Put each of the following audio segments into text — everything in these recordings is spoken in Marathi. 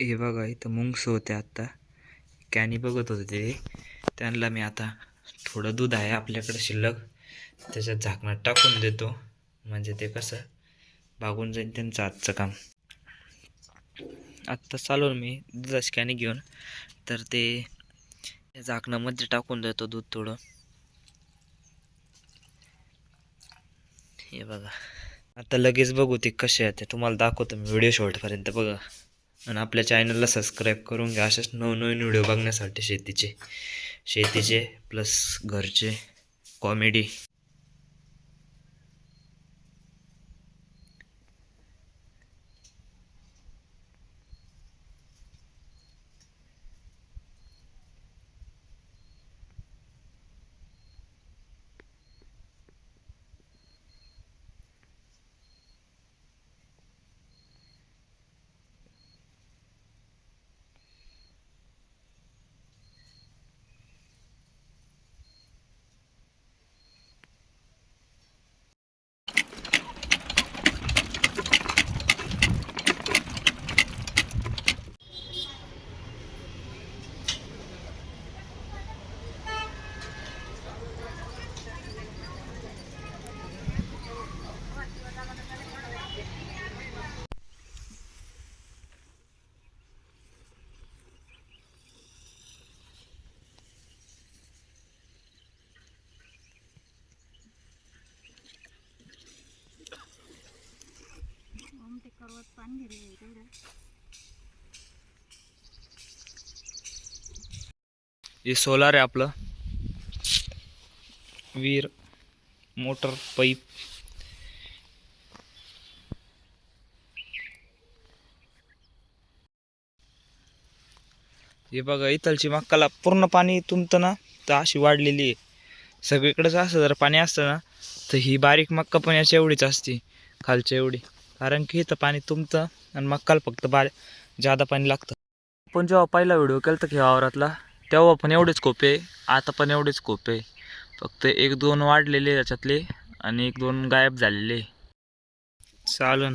हे बघा इथं मुंग्स होते आत्ता कॅनी बघत होते ते. त्यांना मी आता थोडं दूध आहे आपल्याकडे शिल्लक. त्याच्यात झाकणात टाकून देतो. म्हणजे ते कसं भागून जाईल त्यांचं आजचं काम. आत्ता चालू मी दुधाची कॅनी घेऊन तर ते झाकणामध्ये टाकून देतो दूध थोडं. हे बघा. आता लगेच बघू ते कसे आहेत ते. तुम्हाला दाखवतो मी व्हिडिओ शॉर्टपर्यंत बघा. आणि आपल्या चॅनलला सबस्क्राईब करून घ्या. असेच नवनवीन व्हिडिओ बघण्यासाठी शेतीचे. शेतीचे प्लस घरचे कॉमेडी हे सोलार आहे आपलं. वीर मोटर पाईप. हे बघा इथलची मक्काला पूर्ण पाणी तुमतं ना तर अशी वाढलेली आहे. सगळीकडेच असं जर पाणी असतं ना तर ही बारीक मक्का पण याच्या एवढीच असते खालच्या एवढी. कारण की इथं पाणी तुमतं आणि मक्काला फक्त बार जादा पाणी लागतं. आपण जेव्हा पहिला व्हिडिओ केला तर वावरातला तेव्हा पण एवढेच कोपे आता पण एवढेच कोपे फक्त एक दोन वाढलेले त्याच्यातले आणि एक दोन गायब झालेले चालन.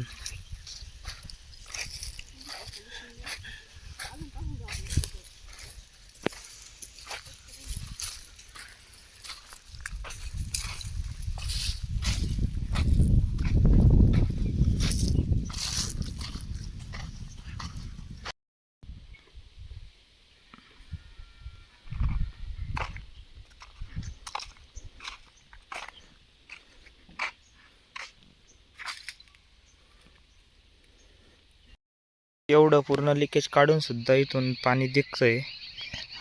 एवढं पूर्ण लिकेज काढून सुद्धा इथून पाणी दिसतंय.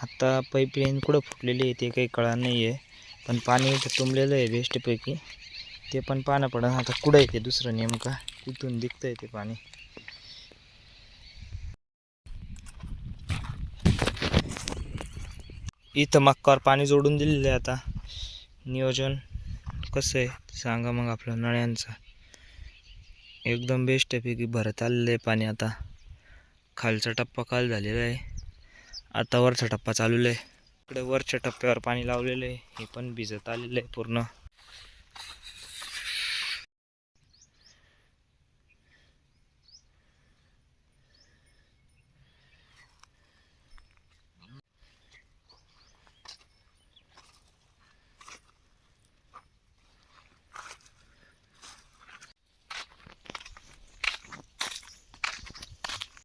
आता पाईपलाईन कुठं फुटलेली आहे ते काही कळा नाही आहे पण पाणी इथं तुंबलेलं आहे बेस्टपैकी ते पण पानं पडा आता कुठं येते दुसरं नेमका? दिखतं दिसतंय ते पाणी. इथं मक्कावर पाणी जोडून दिलेलं आहे आता. नियोजन कसं आहे सांगा मग आपलं नळ्यांचं. एकदम बेस्ट आहे पैकी भरत आलेलं आहे पाणी आता. खालचा टप्पा काल झालेला आहे. आता वरचा टप्पा चालू आहे. इकडे वरच्या टप्प्यावर पाणी लावलेलं आहे. हे पण भिजत आलेलं आहे पूर्ण.